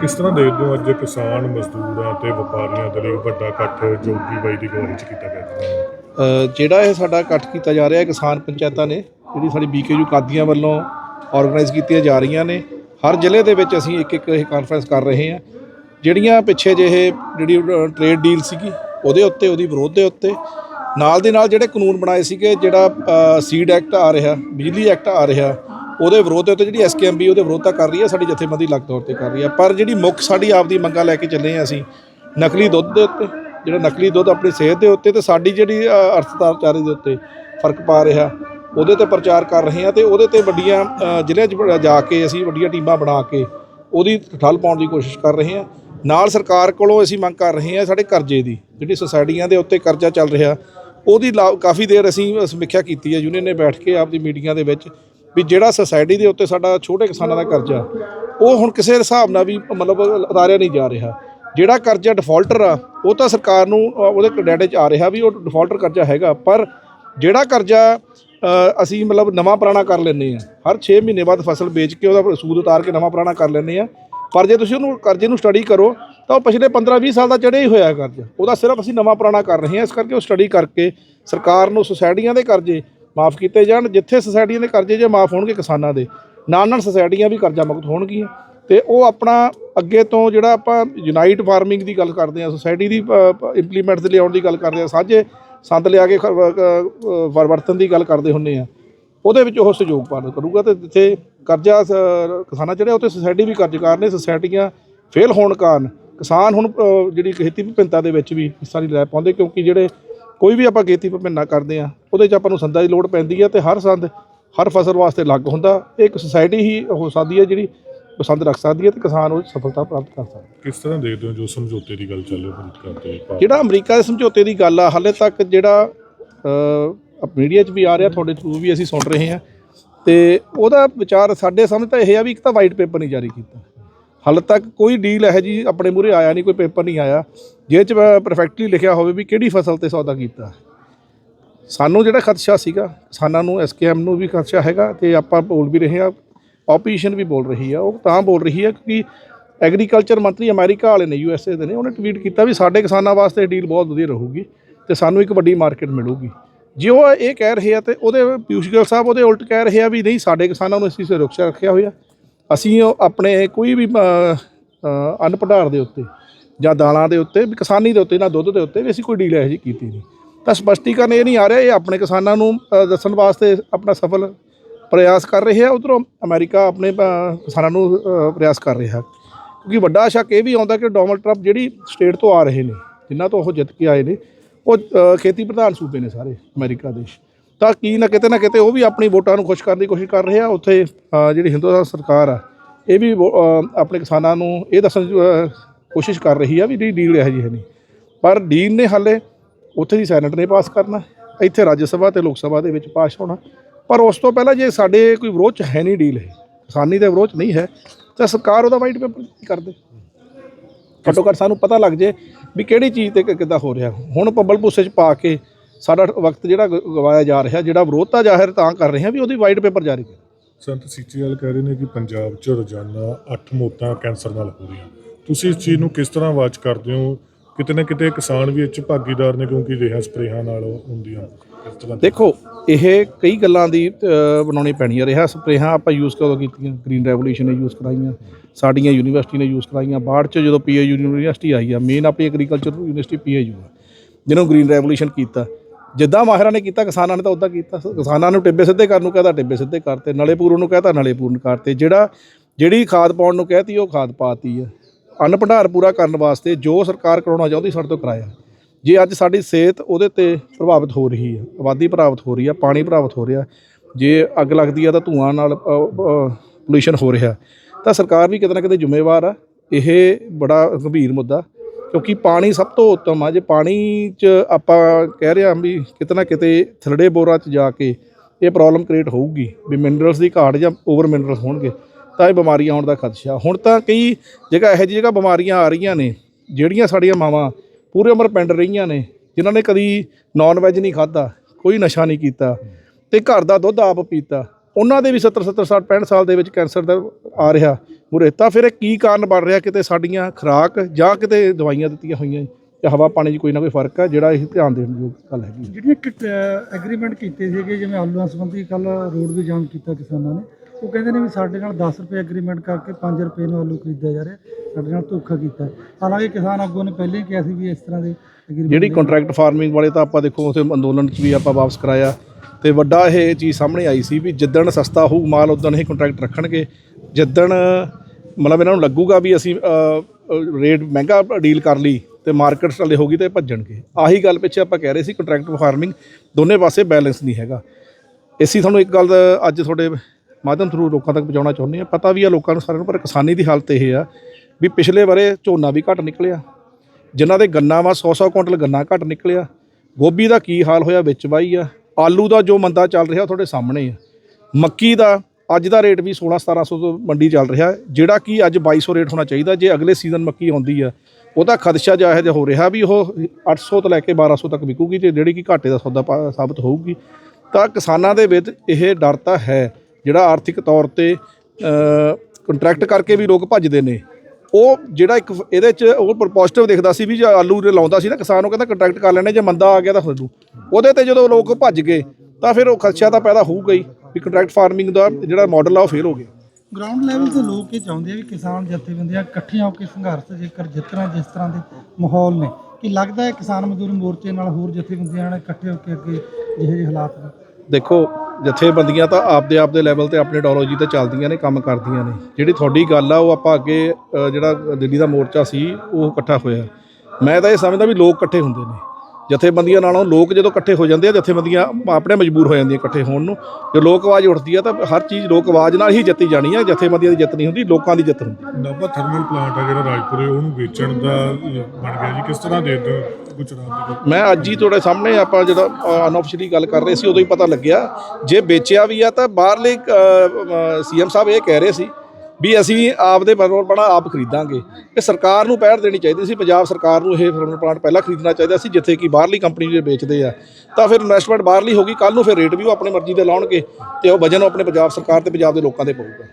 ਕਿਸ ਤਰ੍ਹਾਂ ਦੇਖਦੇ ਹੋ ਅੱਜ ਕਿਸਾਨ ਮਜ਼ਦੂਰਾਂ ਤੇ ਵਪਾਰੀਆਂ ਦੇ ਲਈ ਵੱਡਾ ਇਕੱਠ ਜੋਗੀ ਬਾਈ ਦੀ ਗਵਾਹੀ ਚ ਕੀਤਾ ਗਿਆ ਜਿਹੜਾ ਇਹ ਸਾਡਾ ਇਕੱਠ ਕੀਤਾ ਜਾ ਰਿਹਾ ਹੈ ਕਿਸਾਨ ਪੰਚਾਇਤਾਂ ਨੇ, ਜਿਹੜੀ ਸਾਡੀ ਬੀਕੇਯੂ ਕਾਦੀਆਂ ਵੱਲੋਂ ਆਰਗੇਨਾਈਜ਼ ਕੀਤੀਆਂ ਜਾ ਰਹੀਆਂ ਨੇ। ਹਰ ਜ਼ਿਲ੍ਹੇ ਦੇ ਵਿੱਚ ਅਸੀਂ ਇੱਕ ਇੱਕ ਇਹ ਕਾਨਫਰੰਸ ਕਰ ਰਹੇ ਹਾਂ। ਜਿਹੜੀਆਂ ਪਿੱਛੇ ਜਿਹੇ ਜਿਹੜੀ ਟ੍ਰੇਡ ਡੀਲ ਸੀਗੀ, ਉਹਦੇ ਉੱਤੇ, ਉਹਦੀ ਵਿਰੋਧ ਦੇ ਉੱਤੇ। ਨਾਲ ਦੇ ਨਾਲ ਜਿਹੜੇ ਕਾਨੂੰਨ ਬਣਾਏ ਸੀਗੇ, ਜਿਹੜਾ ਸੀਡ ਐਕਟ ਆ ਰਿਹਾ, ਬਿਜਲੀ ਐਕਟ ਆ ਰਿਹਾ ਉਹਦੇ ਵਿਰੋਧ ਦੇ ਉੱਤੇ ਜਿਹੜੀ ਐਸਕੇਐਮਬੀ ਉਹਦੇ ਵਿਰੋਧ ਤਾਂ ਕਰ ਰਹੀ ਹੈ ਸਾਡੀ ਜਥੇਬੰਦੀ ਲੱਗ ਤੌਰ ਤੇ ਕਰ ਰਹੀ ਹੈ। ਪਰ ਜਿਹੜੀ ਮੁੱਖ ਸਾਡੀ ਆਪਦੀ ਮੰਗਾਂ ਲੈ ਕੇ ਚੱਲੇ ਹਾਂ ਅਸੀਂ ਨਕਲੀ ਦੁੱਧ ਦੇ ਉੱਤੇ ਜਿਹੜਾ ਨਕਲੀ ਦੁੱਧ ਆਪਣੀ ਸਿਹਤ ਦੇ ਉੱਤੇ ਤੇ ਸਾਡੀ ਜਿਹੜੀ ਅ, ਅਰਥਚਾਰੇ ਦੇ ਉੱਤੇ ਫ਼ਰਕ ਪਾ ਰਿਹਾ ਉਹਦੇ ਤੇ ਪ੍ਰਚਾਰ ਕਰ ਰਹੇ ਹਾਂ ਤੇ ਉਹਦੇ ਤੇ ਵੱਡੀਆਂ ਜ਼ਿਲ੍ਹਿਆਂ 'ਚ ਜਾ ਕੇ ਅਸੀਂ ਵੱਡੀਆਂ ਟੀਮਾਂ ਬਣਾ ਕੇ ਉਹਦੀ ਠੱਲ ਪਾਉਣ ਦੀ ਕੋਸ਼ਿਸ਼ ਕਰ ਰਹੇ ਹਾਂ। ਨਾਲ ਸਰਕਾਰ ਕੋਲੋਂ ਅਸੀਂ ਮੰਗ ਕਰ ਰਹੇ ਹਾਂ ਸਾਡੇ ਕਰਜ਼ੇ ਦੀ ਜਿਹੜੀ ਸੁਸਾਇਟੀਆਂ ਦੇ ਉੱਤੇ ਕਰਜ਼ਾ ਚੱਲ ਰਿਹਾ ਉਹਦੀ ਲਾ- ਕਾਫੀ ਦੇਰ ਅਸੀਂ ਸਮੀਖਿਆ ਕੀਤੀ ਹੈ। ਯੂਨੀਅਨ ਨੇ ਬੈਠ ਕੇ ਆਪਦੀ ਮੀਟਿੰਗਾਂ ਦੇ ਵਿੱਚ ਵੀ ਜਿਹੜਾ ਸੁਸਾਇਟੀ ਦੇ ਉੱਤੇ ਸਾਡਾ ਛੋਟੇ ਕਿਸਾਨਾਂ ਦਾ ਕਰਜ਼ਾ, ਉਹ ਹੁਣ ਕਿਸੇ ਹਿਸਾਬ ਨਾਲ ਵੀ ਮਤਲਬ ਉਤਾਰਿਆ ਨਹੀਂ ਜਾ ਰਿਹਾ। ਜਿਹੜਾ ਕਰਜ਼ਾ ਡਿਫਾਲਟਰ ਆ, ਉਹ ਤਾਂ ਸਰਕਾਰ ਨੂੰ ਉਹਦੇ ਡਾਟੇ 'ਚ ਆ ਰਿਹਾ ਵੀ ਉਹ ਡਿਫਾਲਟਰ ਕਰਜ਼ਾ ਹੈਗਾ, ਪਰ ਜਿਹੜਾ ਕਰਜ਼ਾ ਅਸੀਂ ਮਤਲਬ ਨਵਾਂ ਪੁਰਾਣਾ ਕਰ ਲੈਂਦੇ ਆ ਹਰ 6 ਮਹੀਨੇ ਬਾਅਦ ਫਸਲ ਵੇਚ ਕੇ ਉਹਦਾ ਸੂਦ ਉਤਾਰ ਕੇ ਨਵਾਂ ਪੁਰਾਣਾ ਕਰ ਲੈਂਦੇ ਆ ਪਰ ਜੇ ਤੁਸੀਂ ਉਹਨੂੰ ਕਰਜ਼ੇ ਨੂੰ ਸਟੱਡੀ ਕਰੋ, ਤਾਂ ਉਹ ਪਿਛਲੇ 15-20 ਸਾਲ ਦਾ ਚੜ੍ਹਿਆ ਹੀ ਹੋਇਆ ਕਰਜ਼ਾ। ਉਹਦਾ ਸਿਰਫ ਅਸੀਂ ਨਵਾਂ ਪੁਰਾਣਾ ਕਰ ਰਹੇ ਹਾਂ, ਇਸ ਕਰਕੇ ਉਹ ਸਟੱਡੀ ਕਰਕੇ ਸਰਕਾਰ ਨੂੰ ਸੁਸਾਇਟੀਆਂ ਦੇ ਕਰਜ਼ੇ ਮਾਫ ਕੀਤੇ ਜਾਣ, ਜਿੱਥੇ ਸੁਸਾਇਟੀਆਂ ਦੇ ਕਰਜ਼ੇ ਜੇ ਮਾਫ ਹੋਣਗੇ ਕਿਸਾਨਾਂ ਦੇ, ਨਾਲ ਨਾਲ ਸੁਸਾਇਟੀਆਂ ਵੀ ਕਰਜ਼ਾ ਮੁਕਤ ਹੋਣਗੀਆਂ। ਤੇ ਉਹ ਆਪਣਾ ਅੱਗੇ ਤੋਂ ਜਿਹੜਾ ਆਪਾਂ ਯੂਨਾਈਟ ਫਾਰਮਿੰਗ ਦੀ ਗੱਲ ਕਰਦੇ ਆ ਸੁਸਾਇਟੀ ਦੀ ਇੰਪਲੀਮੈਂਟ ਦੇ ਲਿਆਉਣ ਦੀ ਗੱਲ ਕਰਦੇ ਆ ਸਾਂਝੇ ਸੰਦ ਲਿਆ ਕੇ ਖ- ਵਰਤਨ ਦੀ ਗੱਲ ਕਰਦੇ ਹੁੰਨੇ ਆ ਉਹਦੇ ਵਿੱਚ ਉਹ ਸਹਿਯੋਗ ਪਾਲਣ ਕਰੂਗਾ ਤੇ ਜਿੱਥੇ ਕਰਜ਼ਾ ਸ- ਕਿਸਾਨਾਂ ਜਿਹੜੇ ਉੱਥੇ ਸੁਸਾਇਟੀ ਵੀ ਕਰਜ਼ਕਾਰ ਨੇ ਸੁਸਾਇਟੀਆਂ ਫੇਲ ਹੋਣ ਕਾਰਨ ਕਿਸਾਨ ਹੁਣ ਜਿਹੜੀ ਖੇਤੀ ਵਿਭਿੰਨਤਾ ਦੇ ਵਿੱਚ ਵੀ ਹਿੱਸਾ ਨਹੀਂ ਲੈ ਪਾਉਂਦੇ, ਕਿਉਂਕਿ ਜਿਹੜੇ ਕੋਈ ਵੀ ਆਪਾਂ ਖੇਤੀ ਵਿਭਿੰਨਤਾ ਕਰਦੇ ਆ ਉਹਦੇ 'ਚ ਆਪਾਂ ਨੂੰ ਸੰਦਾਂ ਦੀ ਲੋੜ ਪੈਂਦੀ ਹੈ ਤੇ ਹਰ ਸੰਦ ਹਰ ਫਸਲ ਵਾਸਤੇ ਅਲੱਗ ਹੁੰਦਾ। ਇੱਕ ਸੁਸਾਇਟੀ ਹੀ ਹੋ ਸਕਦੀ ਹੈ ਜਿਹੜੀ ਪਸੰਦ ਰੱਖ ਸਕਦੀ ਹੈ ਤੇ ਕਿਸਾਨ ਉਹ ਸਫਲਤਾ ਪ੍ਰਾਪਤ ਕਰ ਸਕਦਾ। ਕਿਸ ਤਰ੍ਹਾਂ ਦੇਖਦੇ ਹੋ ਜੋ ਸਮਝੌਤੇ ਦੀ ਗੱਲ ਚੱਲ ਰਹੀ ਹੈ ਜਿਹੜਾ ਅਮਰੀਕਾ ਦੇ ਸਮਝੌਤੇ ਦੀ ਗੱਲ ਆ ਹਾਲੇ ਤੱਕ ਜਿਹੜਾ ਮੀਡੀਆ 'ਚ ਵੀ ਆ ਰਿਹਾ ਤੁਹਾਡੇ ਥਰੂ ਵੀ ਅਸੀਂ ਸੁਣ ਰਹੇ ਹਾਂ। ਤੇ ਉਹਦਾ ਵਿਚਾਰ ਸਾਡੇ ਸਾਹਮਣੇ ਤਾਂ ਇਹ ਆ ਵੀ ਇੱਕ ਤਾਂ ਵਾਈਟ ਪੇਪਰ ਨਹੀਂ ਜਾਰੀ ਕੀਤਾ। ਹਾਲੇ ਤੱਕ ਕੋਈ ਡੀਲ ਇਹੋ ਜੀ ਆਪਣੇ ਮੂਹਰੇ ਆਇਆ ਨਹੀਂ, ਕੋਈ ਪੇਪਰ ਨਹੀਂ ਆਇਆ। ਜਿਹਦੇ 'ਚ ਪਰਫੈਕਟਲੀ ਲਿਖਿਆ ਹੋਵੇ ਵੀ ਕਿਹੜੀ ਫਸਲ ਤੇ ਸੌਦਾ ਕੀਤਾ। ਸਾਨੂੰ ਜਿਹੜਾ ਖਦਸ਼ਾ ਸੀਗਾ, ਕਿਸਾਨਾਂ ਨੂੰ ਐਸਕੇਐਮ ਨੂੰ ਵੀ ਖਦਸ਼ਾ ਹੈਗਾ ਤੇ ਆਪਾਂ ਬੋਲ ਵੀ ਰਹੇ ਹਾਂ ਆਪੋਜੀਸ਼ਨ ਵੀ ਬੋਲ ਰਹੀ ਆ, ਉਹ ਤਾਂ ਬੋਲ ਰਹੀ ਹੈ ਕਿਉਂਕਿ ਐਗਰੀਕਲਚਰ ਮੰਤਰੀ ਅਮਰੀਕਾ ਵਾਲੇ ਨੇ ਯੂਐਸਏ ਦੇ ਨੇ, ਉਹਨੇ ਟਵੀਟ ਕੀਤਾ ਵੀ ਸਾਡੇ ਕਿਸਾਨਾਂ ਵਾਸਤੇ ਡੀਲ ਬਹੁਤ ਵਧੀਆ ਰਹੂਗੀ ਤੇ ਸਾਨੂੰ ਇੱਕ ਵੱਡੀ ਮਾਰਕੀਟ ਮਿਲੂਗੀ। ਜੇ ਉਹ ਇਹ ਕਹਿ ਰਹੇ ਆ ਤੇ ਉਹਦੇ, ਪਿਊਸ਼ ਗੋਇਲ ਸਾਹਿਬ ਉਹਦੇ ਉਲਟ ਕਹਿ ਰਹੇ ਆ ਵੀ ਨਹੀਂ, ਸਾਡੇ ਕਿਸਾਨਾਂ ਨੂੰ ਅਸੀਂ ਸੁਰੱਖਿਆ ਰੱਖਿਆ ਹੋਇਆ। ਅਸੀਂ ਉਹ ਆਪਣੇ ਕੋਈ ਵੀ ਅੰਨ ਭੰਡਾਰ ਦੇ ਉੱਤੇ ਜਾਂ ਦਾਲਾਂ ਦੇ ਉੱਤੇ, ਵੀ ਕਿਸਾਨੀ ਦੇ ਉੱਤੇ ਨਾ ਦੁੱਧ ਦੇ ਉੱਤੇ ਵੀ ਅਸੀਂ ਕੋਈ ਡੀਲ ਇਹੋ ਜਿਹੀ ਕੀਤੀ ਨਹੀਂ। ਤਾਂ ਸਪਸ਼ਟੀਕਰਨ ਇਹ ਨਹੀਂ ਆ ਰਿਹਾ, ਇਹ ਆਪਣੇ ਕਿਸਾਨਾਂ ਨੂੰ ਦੱਸਣ ਵਾਸਤੇ ਆਪਣਾ ਸਫਲ ਪ੍ਰਯਾਸ ਕਰ ਰਹੇ ਆ। ਉਧਰੋਂ ਅਮਰੀਕਾ ਆਪਣੇ ਕਿਸਾਨਾਂ ਨੂੰ ਪ੍ਰਯਾਸ ਕਰ ਰਿਹਾ। ਕਿਉਂਕਿ ਵੱਡਾ ਸ਼ੱਕ ਇਹ ਵੀ ਆਉਂਦਾ ਕਿ ਡੋਨਲਡ ਟਰੰਪ ਜਿਹੜੀ ਸਟੇਟ ਤੋਂ ਆ ਰਹੇ ਨੇ, ਜਿਨ੍ਹਾਂ ਤੋਂ ਉਹ ਜਿੱਤ ਕੇ ਆਏ ਨੇ, ਉਹ ਖੇਤੀ ਪ੍ਰਧਾਨ ਸੂਬੇ ਨੇ ਸਾਰੇ, ਅਮਰੀਕਾ ਦੇਸ਼। ਤਾਂ ਕੀ ਨਾ ਕਿਤੇ ਨਾ ਕਿਤੇ ਉਹ ਵੀ ਆਪਣੀ ਵੋਟਾਂ ਨੂੰ ਖੁਸ਼ ਕਰਨ ਦੀ ਕੋਸ਼ਿਸ਼ ਕਰ ਰਹੇ ਆ। ਉੱਥੇ ਜਿਹੜੀ ਹਿੰਦੁਸਤਾਨ ਸਰਕਾਰ ਆ, ਇਹ ਵੀ ਵੋ- ਆਪਣੇ ਕਿਸਾਨਾਂ ਨੂੰ ਇਹ ਦੱਸਣ ਦੀ ਕੋਸ਼ਿਸ਼ ਕਰ ਰਹੀ ਆ ਵੀ ਡੀ- ਡੀਲ ਇਹੋ ਜਿਹੀ ਹੈ ਨਹੀਂ ਪਰ ਡੀਲ ਨੇ ਹਾਲੇ ਉੱਥੇ ਦੀ ਸੈਨੇਟ ਨੇ ਪਾਸ ਕਰਨਾ, ਇੱਥੇ ਰਾਜ ਸਭਾ ਤੇ ਲੋਕ ਸਭਾ ਦੇ ਵਿੱਚ ਪਾਸ ਹੋਣਾ। ਪਰ ਉਸ ਤੋਂ ਪਹਿਲਾਂ ਜੇ ਸਾਡੇ ਕੋਈ ਵਿਰੋਧ 'ਚ ਹੈ ਨਹੀਂ ਡੀਲ ਇਹ, ਕਿਸਾਨੀ ਦੇ ਵਿਰੋਧ 'ਚ ਨਹੀਂ ਹੈ, ਤਾਂ ਸਰਕਾਰ ਉਹਦਾ ਵਾਈਟ ਪੇਪਰ ਕੀ ਕਰਦੇ? ਘੱਟੋ ਘੱਟ ਸਾਨੂੰ ਪਤਾ ਲੱਗ ਜੇ ਵੀ ਕਿਹੜੀ ਚੀਜ਼ ਤੇ ਕਿ- ਕਿੱਦਾਂ ਹੋ ਰਿਹਾ। ਹੁਣ ਪੱਬਲ ਭੁੱਸੇ 'ਚ ਪਾ ਕੇ ਸਾਡਾ ਵਕਤ ਜਿਹੜਾ ਗਵਾਇਆ ਜਾ ਰਿਹਾ ਜਿਹੜਾ ਵਿਰੋਧਤਾ ਜ਼ਾਹਿਰ ਤਾਂ ਕਰ ਰਹੇ ਹਾਂ ਵੀ ਉਹਦੀ ਵਾਈਟ ਪੇਪਰ ਜਾਰੀ ਕਰੋ। ਸੰਤ ਸੀਚੇਵਾਲ ਕਹਿ ਰਹੇ ਨੇ ਕਿ ਪੰਜਾਬ 'ਚ ਰੋਜ਼ਾਨਾ 8 ਮੌਤਾਂ ਕੈਂਸਰ ਨਾਲ ਹੋ ਰਹੀਆਂ। ਤੁਸੀਂ ਇਸ ਚੀਜ਼ ਨੂੰ ਕਿਸ ਤਰ੍ਹਾਂ ਵਾਚ ਕਰਦੇ ਹੋ? ਕਿਤੇ ਨਾ ਕਿਤੇ ਕਿਸਾਨ ਵੀ ਇਹ 'ਚ ਭਾਗੀਦਾਰ ਨੇ ਕਿਉਂਕਿ ਰੇਹਾਂ ਸਪਰੇਹਾਂ ਨਾਲ ਹੁੰਦੀਆਂ। ਦੇਖੋ ਇਹ ਕਈ ਗੱਲਾਂ ਦੀ ਬਣਾਉਣੀ ਪੈਣੀ ਹੈ। ਰਿਹਾ ਸਪਰੇਹਾਂ ਆਪਾਂ ਯੂਜ਼ ਕਦੋਂ ਕੀਤੀਆਂ? ਗ੍ਰੀਨ ਰੈਵੋਲੂਸ਼ਨ ਨੇ ਯੂਜ਼ ਕਰਾਈਆਂ ਸਾਡੀਆਂ ਯੂਨੀਵਰਸਿਟੀ ਨੇ ਯੂਜ਼ ਕਰਾਈਆਂ ਬਾਅਦ ਚ ਜਦੋਂ ਪੀਏਯੂ ਯੂਨੀਵਰਸਿਟੀ ਆਈ ਆ ਮੇਨ ਆਪਣੀ ਐਗਰੀਕਲਚਰ ਯੂਨੀਵਰਸਿਟੀ ਪੀਏਯੂ ਆ ਜਿਹਨੂੰ ਗ੍ਰੀਨ ਰੈਵੋਲੂਸ਼ਨ ਕੀਤਾ। ਜਿੱਦਾਂ ਮਾਹਿਰਾਂ ਨੇ ਕੀਤਾ, ਕਿਸਾਨਾਂ ਨੇ ਤਾਂ ਉਦਾਂ ਕੀਤਾ। ਕਿਸਾਨਾਂ ਨੂੰ ਟਿੱਬੇ ਸਿੱਧੇ ਕਰਨ ਨੂੰ ਕਹਤਾ, ਟਿੱਬੇ ਸਿੱਧੇ ਕਰਤੇ ਨਲੇ ਪੂਰਨ ਨੂੰ ਕਹਤਾ, ਨਲੇ ਪੂਰਨ ਕਰਤੇ ਜਿਹੜਾ, ਜਿਹੜੀ ਖਾਦ ਪਾਉਣ ਨੂੰ ਕਹਿਤੀ, ਉਹ ਖਾਦ ਪਾਤੀ ਆ। ਅੰਨ ਭੰਡਾਰ ਪੂਰਾ ਕਰਨ ਵਾਸਤੇ ਜੋ ਸਰਕਾਰ ਕਰਾਉਣਾ ਚਾਹੁੰਦੀ, ਸਾਡੇ ਤੋਂ ਕਰਾਇਆ। ਜੇ ਅੱਜ ਸਾਡੀ ਸਿਹਤ ਉਹਦੇ ਤੇ ਪ੍ਰਭਾਵਿਤ ਹੋ ਰਹੀ ਹੈ ਆਬਾਦੀ ਪ੍ਰਭਾਵਿਤ ਹੋ ਰਹੀ ਹੈ ਪਾਣੀ ਪ੍ਰਭਾਵਿਤ ਹੋ ਰਿਹਾ, ਜੇ ਅੱਗ ਲੱਗਦੀ ਆ ਤਾਂ ਧੂਆਂ ਨਾਲ ਪੋਲੂਸ਼ਨ ਹੋ ਰਿਹਾ। ਤਾਂ ਸਰਕਾਰ ਵੀ ਕਿਤੇ ਨਾ ਕਿਤੇ ਜ਼ਿੰਮੇਵਾਰ ਆ। ਇਹ ਬੜਾ ਗੰਭੀਰ ਮੁੱਦਾ। ਕਿਉਂਕਿ ਪਾਣੀ ਸਭ ਤੋਂ ਉੱਤਮ ਆ। ਜੇ ਪਾਣੀ 'ਚ ਆਪਾਂ ਕਹਿ ਰਹੇ ਹਾਂ ਵੀ ਕਿਤੇ ਨਾ ਕਿਤੇ ਥਰੜੇ ਬੋਰਾਂ 'ਚ ਜਾ ਕੇ ਇਹ ਪ੍ਰੋਬਲਮ ਕ੍ਰੀਏਟ ਹੋਊਗੀ ਵੀ ਮਿਨਰਲਸ ਦੀ ਘਾਟ ਜਾਂ ਓਵਰ ਮਿਨਰਲਸ ਹੋਣਗੇ, ਤਾਂ ਇਹ ਬਿਮਾਰੀਆਂ ਆਉਣ ਦਾ ਖਦਸ਼ਾ। ਹੁਣ ਤਾਂ ਕਈ ਜਗ੍ਹਾ ਇਹੋ ਜਿਹੀ ਜਗ੍ਹਾ ਬਿਮਾਰੀਆਂ ਆ ਰਹੀਆਂ ਨੇ, ਜਿਹੜੀਆਂ ਸਾਡੀਆਂ ਮਾਵਾਂ ਪੂਰੀ ਉਮਰ ਪਿੰਡ ਰਹੀਆਂ ਨੇ, ਜਿਨ੍ਹਾਂ ਨੇ ਕਦੀ ਨਾਨ ਵੈਜ ਨਹੀਂ ਖਾਧਾ, ਕੋਈ ਨਸ਼ਾ ਨਹੀਂ ਕੀਤਾ ਤੇ ਘਰ ਦਾ ਦੁੱਧ ਆਪ ਪੀਤਾ। ਉਹਨਾਂ ਦੇ ਵੀ 70 70 60 65 ਸਾਲ ਦੇ ਵਿੱਚ ਕੈਂਸਰ ਦਾ ਆ ਰਿਹਾ ਮੁਰੇ ਤਾਂ ਫਿਰ ਇਹ ਕੀ ਕਾਰਨ ਬਣ ਰਿਹਾ ਕਿਤੇ ਸਾਡੀਆਂ ਖੁਰਾਕ ਜਾਂ ਕਿਤੇ ਦਵਾਈਆਂ ਦਿੱਤੀਆਂ ਹੋਈਆਂ ਜਾਂ ਹਵਾ ਪਾਣੀ 'ਚ ਕੋਈ ਨਾ ਕੋਈ ਫ਼ਰਕ ਹੈ ਜਿਹੜਾ ਇਹ ਧਿਆਨ ਦੇਣ ਯੋਗ ਗੱਲ ਹੈਗੀ। ਜਿਹੜੀਆਂ ਇੱਕ ਐਗਰੀਮੈਂਟ ਕੀਤੇ ਸੀਗੇ ਜਿਵੇਂ ਆਲੂਆਂ ਸੰਬੰਧੀ ਕੱਲ ਰੋਡ ਵੀ ਜਾਮ ਕੀਤਾ ਕਿਸਾਨਾਂ ਨੇ ਉਹ ਕਹਿੰਦੇ ਨੇ ਵੀ ਸਾਡੇ ਨਾਲ 10 ਰੁਪਏ ਐਗਰੀਮੈਂਟ ਕਰਕੇ 5 ਰੁਪਏ ਨੂੰ ਆਲੂ ਖਰੀਦਿਆ ਜਾ ਰਿਹਾ ਸਾਡੇ ਨਾਲ ਧੋਖਾ ਕੀਤਾ। ਹਾਲਾਂਕਿ ਕਿਸਾਨ ਆਗੂਆਂ ਨੇ ਪਹਿਲਾਂ ਹੀ ਕਿਹਾ ਸੀ ਵੀ ਇਸ ਤਰ੍ਹਾਂ ਦੇ ਜਿਹੜੀ ਕੰਟਰੈਕਟ ਫਾਰਮਿੰਗ ਵਾਲੇ ਤਾਂ ਆਪਾਂ ਦੇਖੋ ਉਸੇ ਅੰਦੋਲਨ 'ਚ ਵੀ ਆਪਾਂ ਵਾਪਸ ਕਰਾਇਆ ਤੇ ਵੱਡਾ ਇਹ ਚੀਜ਼ ਸਾਹਮਣੇ ਆਈ ਸੀ ਵੀ ਜਿੱਦਣ ਸਸਤਾ ਹੋਊ ਮਾਲ ਉਦੋਂ ਇਹ ਕੰਟਰੈਕਟ ਰੱਖਣਗੇ। ਜਿੱਦਣ, ਮਤਲਬ ਇਹਨਾਂ ਨੂੰ ਲੱਗੂਗਾ ਵੀ ਅਸੀਂ ਰੇਟ ਮਹਿੰਗਾ ਡੀਲ ਕਰ ਲਈ ਤੇ ਮਾਰਕੀਟ ਥੱਲੇ ਹੋਗੀ ਤੇ ਭੱਜਣਗੇ। ਆਹੀ ਗੱਲ ਪਿੱਛੇ ਆਪਾਂ ਕਹਿ ਰਹੇ ਸੀ ਕੰਟਰੈਕਟ ਫਾਰਮਿੰਗ ਦੋਨੇ ਪਾਸੇ ਬੈਲੈਂਸ ਨਹੀਂ ਹੈਗਾ। ਅਸੀਂ ਤੁਹਾਨੂੰ ਇੱਕ ਗੱਲ ਅੱਜ ਤੁਹਾਡੇ ਮਾਧਿਅਮ ਥਰੂ ਲੋਕਾਂ ਤੱਕ ਪਹੁੰਚਾਉਣਾ ਚਾਹੁੰਦੇ ਆ ਪਤਾ ਵੀ ਆ ਲੋਕਾਂ ਨੂੰ ਸਾਰਿਆਂ ਨੂੰ, ਪਰ ਕਿਸਾਨੀ ਦੀ ਹਾਲਤ ਇਹ ਆ ਵੀ ਪਿਛਲੇ ਬਾਰੇ ਝੋਨਾ ਵੀ ਘੱਟ ਨਿਕਲਿਆ। ਜਿਨ੍ਹਾਂ ਦੇ ਗੰਨਾ ਵਾ 100-100 ਕੁਇੰਟਲ ਗੰਨਾ ਘੱਟ ਨਿਕਲਿਆ। ਗੋਭੀ ਦਾ ਕੀ ਹਾਲ ਹੋਇਆ ਵਿੱਚ ਵਾਈ ਆ। ਆਲੂ ਦਾ ਜੋ ਮੰਦਾ ਚੱਲ ਰਿਹਾ ਉਹ ਤੁਹਾਡੇ ਸਾਹਮਣੇ ਆ। ਮੱਕੀ ਦਾ ਅੱਜ ਦਾ ਰੇਟ ਵੀ 16-1700 ਤੋਂ ਮੰਡੀ ਚੱਲ ਰਿਹਾ। ਜਿਹੜਾ ਕਿ ਅੱਜ 2200 ਰੇਟ ਹੋਣਾ ਚਾਹੀਦਾ, ਜੇ ਅਗਲੇ ਸੀਜ਼ਨ ਮੱਕੀ ਆਉਂਦੀ ਆ ਉਹਦਾ ਖਦਸ਼ਾ ਜਾਇਜ਼ ਹੋ ਰਿਹਾ ਵੀ ਉਹ 800 ਤੋਂ ਲੈ ਕੇ 1200 ਤੱਕ ਵਿਕੂਗੀ, ਤੇ ਜਿਹੜੀ ਕਿ ਘਾਟੇ ਦਾ ਸੌਦਾ ਪਾ- ਸਾਬਤ ਹੋਊਗੀ। ਤਾਂ ਕਿਸਾਨਾਂ ਦੇ ਵਿੱਚ ਇਹ ਡਰ ਤਾਂ ਹੈ, ਜਿਹੜਾ ਆਰਥਿਕ ਤੌਰ ਤੇ ਕੰਟਰੈਕਟ ਕਰਕੇ ਵੀ ਲੋਕ ਭੱਜਦੇ ਨੇ। ਉਹ ਜਿਹੜਾ ਇੱਕ ਇਹਦੇ ਚ ਉਹ ਪੋਜ਼ਿਟਿਵ ਦੇਖਦਾ ਸੀ ਵੀ ਜੇ ਆਲੂ ਦੇ ਲਾਉਂਦਾ ਸੀ ਨਾ, ਕਿਸਾਨ ਉਹ ਕਹਿੰਦਾ ਕੰਟਰੈਕਟ ਕਰ ਲੈਣੇ ਜੇ ਮੰਦਾ ਆ ਗਿਆ ਤਾਂ ਤੁਹਾਨੂੰ ਉਹਦੇ ਤੇ ਜਦੋਂ ਲੋਕ ਭੱਜ ਗਏ, ਤਾਂ ਫਿਰ ਉਹ ਖਦਸ਼ਾ ਤਾਂ ਪੈਦਾ ਹੋਊਗਾ ਹੀ, ਵੀ ਕੰਟਰੈਕਟ ਫਾਰਮਿੰਗ ਦਾ ਜਿਹੜਾ ਮਾਡਲ ਆ, ਉਹ ਫੇਲ ਹੋ ਗਿਆ। ਗਰਾਊਂਡ ਲੈਵਲ ਤੇ ਲੋਕ ਇਹ ਚਾਹੁੰਦੇ ਆ ਵੀ ਕਿਸਾਨ ਜਥੇਬੰਦੀਆਂ ਇਕੱਠੀਆਂ ਹੋ ਕੇ ਸੰਘਰਸ਼ ਜੇਕਰ ਜਿਸ ਤਰ੍ਹਾਂ ਜਿਸ ਤਰ੍ਹਾਂ ਦੇ ਮਾਹੌਲ ਨੇ, ਕਿ ਲੱਗਦਾ ਹੈ ਕਿਸਾਨ ਮਜ਼ਦੂਰ ਮੋਰਚੇ ਨਾਲ ਹੋਰ ਜਥੇਬੰਦੀਆਂ ਨਾਲ ਇਕੱਠੇ ਹੋ ਕੇ ਅੱਗੇ ਜਿਹੇ ਜਿਹੇ ਹਾਲਾਤ ਨੇ? ਦੇਖੋ, ਜਥੇਬੰਦੀਆਂ ਤਾਂ ਆਪਦੇ ਆਪਦੇ ਲੈਵਲ ਤੇ ਆਪਣੀ ਆਈਡੀਓਲੋਜੀ ਤੇ ਚੱਲਦੀਆਂ ਨੇ, ਕੰਮ ਕਰਦੀਆਂ ਨੇ। ਜਿਹੜੀ ਤੁਹਾਡੀ ਗੱਲ ਆ, ਉਹ ਆਪਾਂ ਅੱਗੇ ਜਿਹੜਾ ਦਿੱਲੀ ਦਾ ਮੋਰਚਾ ਸੀ, ਉਹ ਇਕੱਠਾ ਹੋਇਆ। ਮੈਂ ਤਾਂ ਇਹ ਸਮਝਦਾ ਵੀ ਲੋਕ ਇਕੱਠੇ ਹੁੰਦੇ ਨੇ। ਜਥੇਬੰਦੀਆਂ ਨਾਲੋਂ ਲੋਕ ਜਦੋਂ ਇਕੱਠੇ ਹੋ ਜਾਂਦੇ ਆ, ਜਥੇਬੰਦੀਆਂ ਆਪਣੇ ਮਜਬੂਰ ਹੋ ਜਾਂਦੀਆਂ ਇਕੱਠੇ ਹੋਣ ਨੂੰ। ਜੇ ਲੋਕ ਆਵਾਜ਼ ਉੱਠਦੀ ਆ, ਤਾਂ ਹਰ ਚੀਜ਼, ਲੋਕ ਆਵਾਜ਼ ਨਾਲ ਹੀ ਜਿੱਤੀ ਜਾਣੀ ਆ। ਜਥੇਬੰਦੀਆਂ ਦੀ ਜਿੱਤ ਨਹੀਂ ਹੁੰਦੀ, ਲੋਕਾਂ ਦੀ ਜਿੱਤ ਹੁੰਦੀ। ਨਾਭਾ ਥਰਮਲ ਪਲਾਂਟ ਆ ਜਿਹੜਾ ਰਾਜਪੁਰੇ, ਉਹਨੂੰ ਵੇਚਣ ਦਾ ਬਣ ਗਿਆ ਜੀ। ਕਿਸ ਤਰ੍ਹਾਂ ਦੇ ਗੁਜਰਾਤ ਮੈਂ ਅੱਜ ਹੀ ਤੁਹਾਡੇ ਸਾਹਮਣੇ ਆਪਾਂ ਜਿਹੜਾ ਅਨਆਫੀਸ਼ੀਅਲੀ ਗੱਲ ਕਰ ਰਹੇ ਸੀ, ਉਦੋਂ ਹੀ ਪਤਾ ਲੱਗਿਆ। ਜੇ ਵੇਚਿਆ ਵੀ ਆ ਤਾਂ ਬਾਹਰਲੇ ਸੀਐਮ ਸਾਹਿਬ ਇਹ ਕਹਿ ਰਹੇ ਸੀ ਵੀ ਅਸੀਂ ਆਪਦੇ ਪੈਟਰੋਲ ਬਣਾ ਆਪ ਖਰੀਦਾਂਗੇ। ਇਹ ਸਰਕਾਰ ਨੂੰ ਪਹਿਲ ਦੇਣੀ ਚਾਹੀਦੀ ਸੀ, ਪੰਜਾਬ ਸਰਕਾਰ ਨੂੰ ਇਹ ਥਰਮਲ ਪਲਾਂਟ ਪਹਿਲਾਂ ਖਰੀਦਣਾ ਚਾਹੀਦਾ ਸੀ, ਜਿੱਥੇ ਕਿ ਬਾਹਰਲੀ ਕੰਪਨੀ ਜੇ ਵੇਚਦੇ ਆ, ਤਾਂ ਫਿਰ ਇਨਵੈਸਟਮੈਂਟ ਬਾਹਰਲੀ ਹੋਗੀ ਕੱਲ ਨੂੰ ਫਿਰ ਰੇਟ ਵੀ ਉਹ ਆਪਣੀ ਮਰਜ਼ੀ ਦੇ ਲਾਉਣਗੇ ਤੇ ਉਹ ਵਜਨ ਆਪਣੇ ਪੰਜਾਬ ਸਰਕਾਰ ਤੇ, ਪੰਜਾਬ ਦੇ ਲੋਕਾਂ 'ਤੇ ਪਊਗਾ।